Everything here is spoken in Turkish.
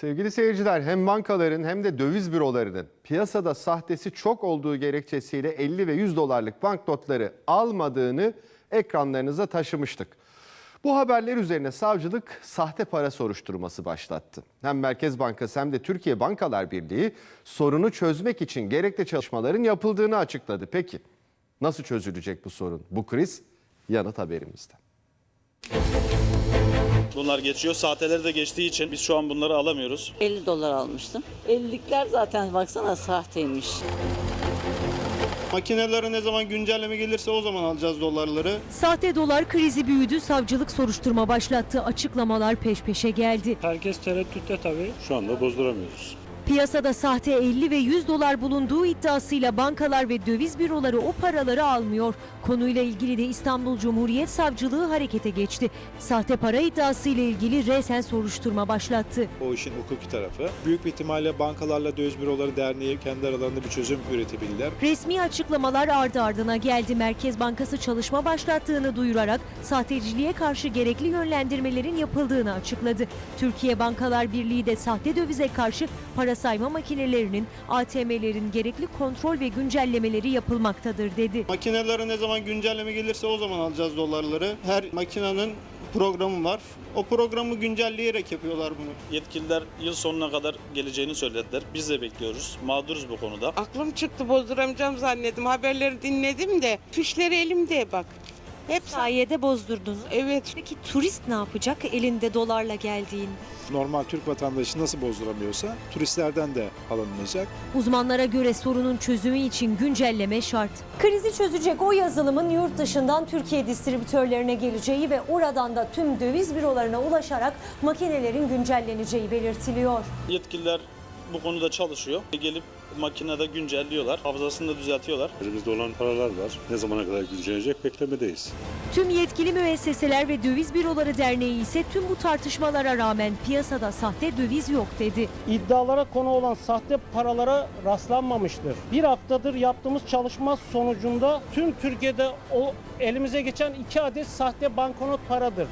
Sevgili seyirciler hem bankaların hem de döviz bürolarının piyasada sahtesi çok olduğu gerekçesiyle 50 ve 100 dolarlık banknotları almadığını ekranlarınıza taşımıştık. Bu haberler üzerine savcılık sahte para soruşturması başlattı. Hem Merkez Bankası hem de Türkiye Bankalar Birliği sorunu çözmek için gerekli çalışmaların yapıldığını açıkladı. Peki nasıl çözülecek bu sorun, bu kriz? Yanıt haberimizde. Bunlar geçiyor. Saateleri de geçtiği için biz şu an bunları alamıyoruz. 50 dolar almıştım. 50'likler zaten baksana sahteymiş. Makinelere ne zaman güncelleme gelirse o zaman alacağız dolarları. Sahte dolar krizi büyüdü, savcılık soruşturma başlattı, açıklamalar peş peşe geldi. Herkes tereddütte tabii. Şu anda bozduramıyoruz. Piyasada sahte 50 ve 100 dolar bulunduğu iddiasıyla bankalar ve döviz büroları o paraları almıyor. Konuyla ilgili de İstanbul Cumhuriyet Savcılığı harekete geçti. Sahte para iddiası ile ilgili resen soruşturma başlattı. O işin hukuki tarafı. Büyük bir ihtimalle bankalarla döviz büroları derneği kendi aralarında bir çözüm üretebilirler. Resmi açıklamalar ardı ardına geldi. Merkez Bankası çalışma başlattığını duyurarak sahteciliğe karşı gerekli yönlendirmelerin yapıldığını açıkladı. Türkiye Bankalar Birliği de sahte dövize karşı para sayma makinelerinin, ATM'lerin gerekli kontrol ve güncellemeleri yapılmaktadır dedi. Makinelere ne zaman güncelleme gelirse o zaman alacağız dolarları. Her makinenin programı var. O programı güncelleyerek yapıyorlar bunu. Yetkililer yıl sonuna kadar geleceğini söylediler. Biz de bekliyoruz. Mağduruz bu konuda. Aklım çıktı bozduramayacağım zannettim. Haberleri dinledim de fişleri elimde bak. Hep Sayede bozdurdunuz. evet Peki turist ne yapacak elinde dolarla geldiğinde? Normal Türk vatandaşı nasıl bozduramıyorsa turistlerden de alınmayacak. Uzmanlara göre sorunun çözümü için güncelleme şart. Krizi çözecek o yazılımın yurt dışından Türkiye distribütörlerine geleceği ve oradan da tüm döviz bürolarına ulaşarak makinelerin güncelleneceği belirtiliyor. Yetkililer bu konuda çalışıyor. Gelip makinede güncelliyorlar. Hafızasını da düzeltiyorlar. Elimizde olan paralar var. Ne zamana kadar güncellenecek beklemedeyiz. Tüm yetkili müesseseler ve Döviz Büroları Derneği ise tüm bu tartışmalara rağmen piyasada sahte döviz yok dedi. İddialara konu olan sahte paralara rastlanmamıştır. Bir haftadır yaptığımız çalışma sonucunda tüm Türkiye'de o elimize geçen iki adet sahte banknot paradır.